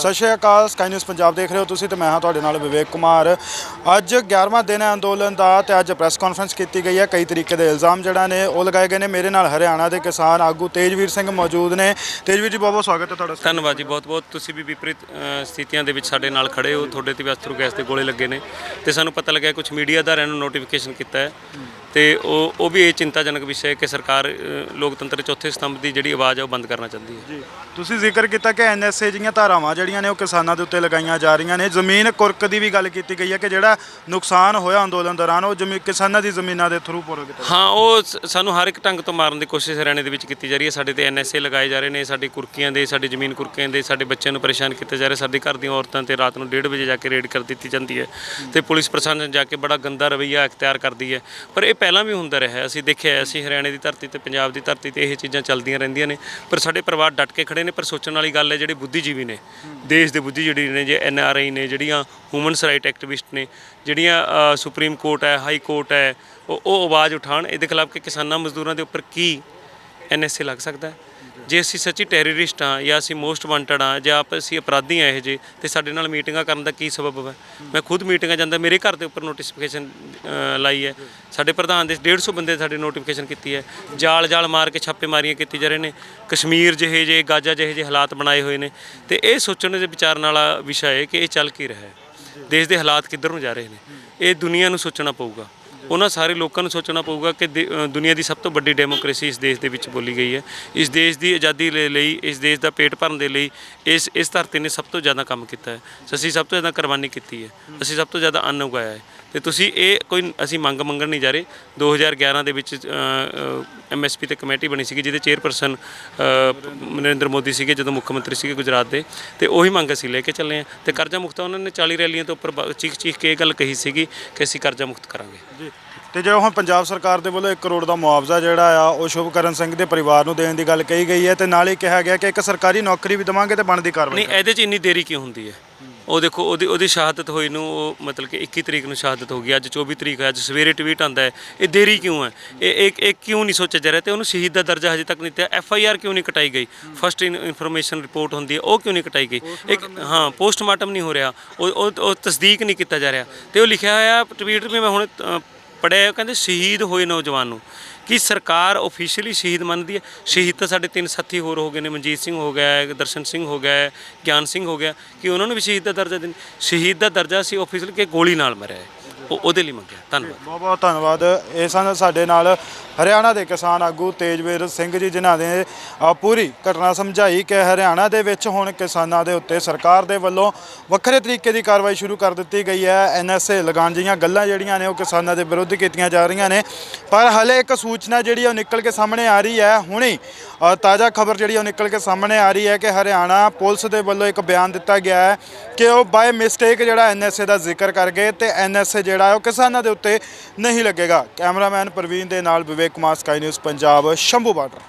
ਸਤਿ ਸ਼੍ਰੀ ਅਕਾਲ ਸਕਾਈ ਨਿਊਜ਼ ਪੰਜਾਬ ਦੇਖ ਰਹੇ ਹੋ ਤੁਸੀਂ ਤੇ ਮੈਂ ਹਾਂ ਤੁਹਾਡੇ ਨਾਲ ਵਿਵੇਕ ਕੁਮਾਰ। ਅੱਜ 11ਵਾਂ ਦਿਨ ਹੈ ਅੰਦੋਲਨ ਦਾ ਤੇ ਅੱਜ ਪ੍ਰੈਸ ਕਾਨਫਰੰਸ ਕੀਤੀ ਗਈ ਹੈ। ਕਈ ਤਰੀਕੇ ਦੇ ਇਲਜ਼ਾਮ ਜਿਹੜਾ ਨੇ, ਉਹ ਲਗਾਏ ਗਏ ਨੇ। ਮੇਰੇ ਨਾਲ ਹਰਿਆਣਾ ਦੇ ਕਿਸਾਨ ਆਗੂ ਤੇਜਵੀਰ ਸਿੰਘ ਮੌਜੂਦ ਨੇ। ਤੇਜਵੀਰ ਜੀ, ਬਹੁਤ ਬਹੁਤ ਸਵਾਗਤ ਹੈ ਤੁਹਾਡਾ। ਧੰਨਵਾਦ ਜੀ, ਬਹੁਤ ਬਹੁਤ। ਤੁਸੀਂ ਵੀ ਵਿਪਰੀਤ ਸਥਿਤੀਆਂ ਦੇ ਵਿੱਚ ਸਾਡੇ ਨਾਲ ਖੜੇ ਹੋ। ਤੁਹਾਡੇ ਤੇ ਵੀ ਅਸਥਰੂ ਗੈਸ ਦੇ ਗੋਲੇ ਲੱਗੇ ਨੇ। ਤੇ ਸਾਨੂੰ ਪਤਾ ਲੱਗਿਆ ਕੁਝ ਮੀਡੀਆ ਅਦਾਰਿਆਂ ਨੂੰ ਨੋਟੀਫਿਕੇਸ਼ਨ ਕੀਤਾ ਹੈ। ਤੇ ਉਹ ਉਹ ਵੀ ਇਹ ਚਿੰਤਾਜਨਕ ਵਿਸ਼ਾ ਹੈ ਕਿ ਸਰਕਾਰ ਅ, ਲੋਕਤੰਤਰ ਦੇ ਚੌਥੇ ਸਤੰਭ ਦੀ ਜਿਹੜੀ ਆਵਾਜ਼ ਹੈ ਉਹ ਬੰਦ ਕਰਨਾ ਚਾਹੁੰਦੀ ਹੈ। ਜੀ। ਤੁਸੀਂ ਜ਼ਿਕਰ ਕੀਤਾ ਕਿ ਐਨਐਸਏ ਜੀਆਂ ਧਾਰਾਵਾਂ ਜਿਹੜੀਆਂ ਨੇ ਉਹ ਕਿਸਾਨਾਂ ਦੇ ਉੱਤੇ ਲਗਾਈਆਂ ਜਾ ਰਹੀਆਂ ਨੇ। ਜ਼ਮੀਨ ਕੁਰਕ ਦੀ ਵੀ ਗੱਲ ਕੀਤੀ ਗਈ ਹੈ ਕਿ ਜਿਹੜਾ ਨੁਕਸਾਨ ਹੋਇਆ ਅੰਦੋਲਨ ਦੌਰਾਨ ਉਹ ਜ਼ਮੀਨ ਕਿਸਾਨਾਂ ਦੀ ਜ਼ਮੀਨਾਂ ਦੇ ਥਰੂ ਪੂਰਾ ਕੀਤਾ ਹਾਂ ਉਹ ਸ- ਸਾਨੂੰ ਹਰ ਇੱਕ ਢੰਗ ਤੋਂ ਮਾਰਨ ਦੀ ਕੋਸ਼ਿਸ਼ ਹਰਿਆਣੇ ਦੇ ਵਿੱਚ ਕੀਤੀ ਜਾ ਰਹੀ ਹੈ। ਸਾਡੇ ਤੇ ਐਨਐਸਏ ਲਗਾਏ ਜਾ ਰਹੇ ਨੇ ਸਾਡੀ ਕੁਰਕੀਆਂ ਦੇ ਸਾਡੀ ਜ਼ਮੀਨ ਕੁਰਕੀਆਂ ਦੇ ਸਾਡੇ ਬੱਚਿਆਂ ਨੂੰ ਪਰੇਸ਼ਾਨ ਕੀਤਾ ਜਾ ਰਿਹਾ। ਸਾਡੇ ਘਰ ਦੀਆਂ ਔਰਤਾਂ ਤੇ ਰਾਤ ਨੂੰ 1:30 ਵਜੇ ਜਾ ਕੇ ਰੇਡ ਕਰ ਦਿੱਤੀ ਜਾਂਦੀ ਹੈ। ਤੇ ਪੁਲਿਸ ਪ੍ਰਸ਼ਾਸਨ ਜਾ ਕੇ ਬੜਾ ਗੰਦਾ ਰਵੱਈਆ ਅਖਤਿਆਰ ਕਰਦੀ ਹੈ। ਪਰ ਇਹ ਪਹਿਲਾਂ ਵੀ ਹੁੰਦਾ ਰਿਹਾ ਹੈ। ਅਸੀਂ ਦੇਖਿਆ ਹੈ, ਅਸੀਂ ਹਰਿਆਣੇ ਦੀ ਧਰਤੀ ਤੇ ਪੰਜਾਬ ਦੀ ਧਰਤੀ ਤੇ ਇਹ ਚੀਜ਼ਾਂ ਚੱਲਦੀਆਂ ਰਹਿੰਦੀਆਂ ਨੇ ਪਰ ਸਾਡੇ ਪਰਿਵਾਰ ਡਟ ਕੇ ਖੜੇ ਨੇ ਪਰ ਸੋਚਣ ਵਾਲੀ ਗੱਲ ਹੈ ਜਿਹੜੇ ਬੁੱਧੀਜੀਵੀ ਨੇ ਦੇਸ਼ ਦੇ ਬੁੱਧੀਜੀਵੀ ਨੇ ਜੇ ਐਨ ਆਰ ਆਈ ਨੇ ਜਿਹੜੀਆਂ ਹਿਊਮਨਸ ਰਾਈਟ ਐਕਟਿਵਿਸਟ ਨੇ ਜਿਹੜੀਆਂ ਅ, ਸੁਪਰੀਮ ਕੋਰਟ ਹੈ ਹਾਈ ਕੋਰਟ ਹੈ ਉਹ ਉਹ ਆਵਾਜ਼ ਉਠਾਉਣ ਇਹਦੇ ਖਿਲਾਫ ਕਿ ਕਿਸਾਨਾਂ ਮਜ਼ਦੂਰਾਂ ਦੇ ਉੱਪਰ ਕੀ ਐਨਐਸਏ ਲੱਗ ਸਕਦਾ ਹੈ। ਜੇ ਅਸੀਂ ਸੱਚੀ ਟੈਰਰਿਸਟ ਹਾਂ ਜਾਂ ਅਸੀਂ ਮੋਸਟ ਵਾਂਟਡ ਹਾਂ ਜਾਂ ਆਪ ਅਸੀਂ ਅਪਰਾਧੀ ਹਾਂ ਇਹ ਜੇ, ਤੇ ਸਾਡੇ ਨਾਲ ਮੀਟਿੰਗਾਂ ਕਰਨ ਦਾ ਕੀ ਸਬਬ ਹੈ? ਮੈਂ ਖੁਦ ਮੀਟਿੰਗਾਂ ਜਾਂਦਾ, ਮੇਰੇ ਘਰ ਦੇ ਉੱਪਰ ਨੋਟੀਫਿਕੇਸ਼ਨ ਲਾਈ ਹੈ। ਸਾਡੇ ਪ੍ਰਧਾਨ ਦੇ 150 ਬੰਦੇ ਸਾਡੇ ਨੋਟੀਫਿਕੇਸ਼ਨ ਕੀਤੀ ਹੈ। ਜਾਲ ਜਾਲ ਮਾਰ ਕੇ ਛਾਪੇ ਮਾਰੀਆਂ ਕੀਤੀ ਜਾ ਰਹੇ ਨੇ। ਕਸ਼ਮੀਰ ਜਿਹੇ ਜੇ ਗਾਜ਼ਾ ਜਿਹੇ ਜੇ ਹਾਲਾਤ ਬਣਾਏ ਹੋਏ ਨੇ। ਤੇ ਇਹ ਸੋਚਣ ਦੇ ਵਿਚਾਰਨ ਵਾਲਾ ਵਿਸ਼ਾ ਹੈ ਕਿ ਇਹ ਚੱਲ ਕੀ ਰਿਹਾ ਹੈ। ਦੇਸ਼ ਦੇ ਹਾਲਾਤ ਕਿੱਧਰ ਨੂੰ ਜਾ ਰਹੇ ਨੇ? ਇਹ ਦੁਨੀਆ ਨੂੰ ਸੋਚਣਾ ਪਊਗਾ। ਉਹਨਾਂ ਸਾਰੇ ਲੋਕਾਂ ਨੂੰ ਸੋਚਣਾ ਪਊਗਾ ਕਿ ਦੇ- ਅ, ਦੁਨੀਆ ਦੀ ਸਭ ਤੋਂ ਵੱਡੀ ਡੈਮੋਕ੍ਰੇਸੀ ਇਸ ਦੇਸ਼ ਦੇ ਵਿੱਚ ਬੋਲੀ ਗਈ ਹੈ। ਇਸ ਦੇਸ਼ ਦੀ ਆਜ਼ਾਦੀ ਦੇ ਲਈ ਇਸ ਦੇਸ਼ ਦਾ ਪੇਟ ਭਰਨ ਦੇ ਲਈ ਇਸ ਇਸ ਧਰਤੀ ਨੇ ਸਭ ਤੋਂ ਜ਼ਿਆਦਾ ਕੰਮ ਕੀਤਾ ਹੈ। ਅਸੀਂ ਸਭ ਤੋਂ ਜ਼ਿਆਦਾ ਕੁਰਬਾਨੀ ਕੀਤੀ ਹੈ। ਅਸੀਂ ਸਭ ਤੋਂ ਜ਼ਿਆਦਾ ਅੰਨ ਉਗਾਇਆ ਹੈ। ਤੇ ਤੁਸੀਂ ਇਹ ਕੋਈ ਅਸੀਂ ਮੰਗ ਮੰਗਣ ਨਹੀਂ ਜਾ ਰਹੇ। 2011 ਦੇ ਵਿੱਚ ਐਮਐਸਪੀ ਤੇ ਕਮੇਟੀ ਬਣੀ ਸੀਗੀ ਜਿਹਦੇ ਚੇਅਰਪਰਸਨ ਨਰਿੰਦਰ ਮੋਦੀ ਸੀਗੇ ਜਦੋਂ ਮੁੱਖ ਮੰਤਰੀ ਸੀਗੇ ਗੁਜਰਾਤ ਦੇ। ਤੇ ਉਹੀ ਮੰਗ ਅਸੀਂ ਲੈ ਕੇ ਚੱਲੇ ਆ ਤੇ ਕਰਜ਼ਾ ਮੁਕਤ ਉਹਨਾਂ ਨੇ 40 ਰੈਲੀਆਂ ਤੋਂ ਉੱਪਰ ਚੀਖ ਚੀਖ ਕੇ ਇਹ ਗੱਲ ਕਹੀ ਸੀਗੀ ਕਿ ਅਸੀਂ ਕਰਜ਼ਾ ਮੁਕਤ ਕਰਾਂਗੇ। ਜੀ। ਤੇ ਜੋ ਹੁਣ ਪੰਜਾਬ ਸਰਕਾਰ ਦੇ ਵੱਲੋਂ 1 ਕਰੋੜ ਦਾ ਮੁਆਵਜ਼ਾ ਜਿਹੜਾ ਆ ਉਹ ਸ਼ੁਭਕਰਨ ਸਿੰਘ ਦੇ ਪਰਿਵਾਰ ਨੂੰ ਦੇਣ ਦੀ ਗੱਲ ਕਹੀ ਗਈ ਹੈ ਤੇ ਨਾਲ ਹੀ ਕਿਹਾ ਗਿਆ ਕਿ ਇੱਕ ਸਰਕਾਰੀ ਨੌਕਰੀ ਵੀ ਦੇਵਾਂਗੇ ਤੇ ਬਣਦੀ ਕਾਰਵਾਈ ਨਹੀਂ ਇਹਦੇ 'ਚ ਇੰਨੀ ਦੇਰੀ ਕਿਉਂ ਹੁੰਦੀ ਹੈ? ਉਹ ਦੇਖੋ ਉਹਦੀ ਉਹਦੀ ਸ਼ਹਾਦਤ ਹੋਈ ਨੂੰ ਉਹ ਮਤਲਬ ਕਿ 21 ਤਰੀਕ ਨੂੰ ਸ਼ਹਾਦਤ ਹੋ ਗਈ ਅੱਜ 24 ਤਰੀਕ ਹੈ ਅੱਜ ਸਵੇਰੇ ਟਵੀਟ ਆਂਦਾ ਹੈ ਇਹ ਦੇਰੀ ਕਿਉਂ ਹੈ? ਇਹ ਇਹ ਇਹ ਕਿਉਂ ਨਹੀਂ ਸੋਚਿਆ ਜਾ ਰਿਹਾ ਤੇ ਉਹਨੂੰ ਸ਼ਹੀਦ ਦਾ ਦਰਜਾ ਹਜੇ ਤੱਕ ਨਹੀਂ ਦਿੱਤਾ ਐਫ ਆਈ ਆਰ ਕਿਉਂ ਨਹੀਂ ਕਟਾਈ ਗਈ? ਫਸਟ ਇਨਫੋਰਮੇਸ਼ਨ ਰਿਪੋਰਟ ਹੁੰਦੀ ਹੈ ਉਹ ਕਿਉਂ ਨਹੀਂ ਕਟਾਈ ਗਈ? ਇੱਕ ਹਾਂ ਪੋਸਟਮਾਰਟਮ ਨਹੀਂ ਹੋ ਰਿਹਾ ਉਹ ਉਹ ਤਸਦੀਕ ਨਹੀਂ ਕੀਤਾ ਜਾ ਰਿਹਾ ਤੇ ਉਹ ਲਿਖਿਆ ਹੋਇਆ ਟਵੀਟ ਵੀ ਮੈਂ ਹੁਣ ਪੜਿਆ ਕਹਿੰਦੇ ਸ਼ਹੀਦ ਹੋਏ ਨੌਜਵਾਨ ਨੂੰ। ਕਿ ਸਰਕਾਰ ਆਫੀਸ਼ੀਅਲੀ ਸ਼ਹੀਦ ਮੰਨਦੀ ਹੈ? ਸ਼ਹੀਦ ਤਾਂ ਸਾਡੇ ਤਿੰਨ ਸਾਥੀ ਹੋਰ ਹੋ ਗਏ ਨੇ, ਮਨਜੀਤ ਸਿੰਘ ਹੋ ਗਿਆ, ਦਰਸ਼ਨ ਸਿੰਘ ਹੋ ਗਿਆ, ਗਿਆਨ ਸਿੰਘ ਹੋ ਗਿਆ। ਕਿ ਉਹਨਾਂ ਨੂੰ ਵੀ ਸ਼ਹੀਦ ਦਾ ਦਰਜਾ ਦੇਣ ਸ਼ਹੀਦ ਦਾ ਦਰਜਾ ਸੀ ਆਫੀਸ਼ੀਅਲ ਕਿ ਗੋਲੀ ਨਾਲ ਮਰਿਆ ਹੈ? ਉਹ ਉਹਦੇ ਲਈ ਮੰਗਿਆ। ਧੰਨਵਾਦ। ਬਹੁਤ ਬਹੁਤ ਧੰਨਵਾਦ। ਇਹ ਸਨ ਸਾਡੇ ਨਾਲ ਹਰਿਆਣਾ ਦੇ ਕਿਸਾਨ ਆਗੂ ਤੇਜਵੀਰ ਸਿੰਘ ਜੀ ਜਿਨ੍ਹਾਂ ਨੇ ਅ, ਪੂਰੀ ਘਟਨਾ ਸਮਝਾਈ ਕਿ ਹਰਿਆਣਾ ਦੇ ਵਿੱਚ ਹੁਣ ਕਿਸਾਨਾਂ ਦੇ ਉੱਤੇ ਸਰਕਾਰ ਦੇ ਵੱਲੋਂ ਵੱਖਰੇ ਤਰੀਕੇ ਦੀ ਕਾਰਵਾਈ ਸ਼ੁਰੂ ਕਰ ਦਿੱਤੀ ਗਈ ਹੈ। ਐਨਐਸਏ ਲਗਾਉਣ ਜੀਆਂ ਗੱਲਾਂ ਜਿਹੜੀਆਂ ਨੇ ਉਹ ਕਿਸਾਨਾਂ ਦੇ ਵਿਰੁੱਧ ਕੀਤੀਆਂ ਜਾ ਰਹੀਆਂ ਨੇ। ਪਰ ਹਲੇ ਇੱਕ ਸੂਚਨਾ ਜਿਹੜੀ ਉਹ ਨਿਕਲ ਕੇ ਸਾਹਮਣੇ ਆ ਰਹੀ ਹੈ। ਹੁਣੇ ਅ, ਤਾਜ਼ਾ ਖਬਰ ਜਿਹੜੀ ਉਹ ਨਿਕਲ ਕੇ ਸਾਹਮਣੇ ਆ ਰਹੀ ਹੈ ਕਿ ਹਰਿਆਣਾ ਪੁਲਿਸ ਦੇ ਵੱਲੋਂ ਇੱਕ ਬਿਆਨ ਦਿੱਤਾ ਗਿਆ ਹੈ ਕਿ ਉਹ ਬਾਏ ਮਿਸਟੇਕ ਜਿਹੜਾ ਐਨਐਸਏ ਦਾ ਜ਼ਿਕਰ ਕਰ ਗਏ ਤੇ ਐਨਐਸਏ ਜਿਹੜਾ ਹੈ ਉਹ ਕਿਸਾਨਾਂ ਦੇ ਉੱਤੇ ਨਹੀਂ ਲੱਗੇਗਾ। ਕੈਮਰਾਮੈਨ ਪ੍ਰਵੀਨ ਦੇ ਨਾਲ Vivek Kumar, sky news, Punjab, Shambhu border.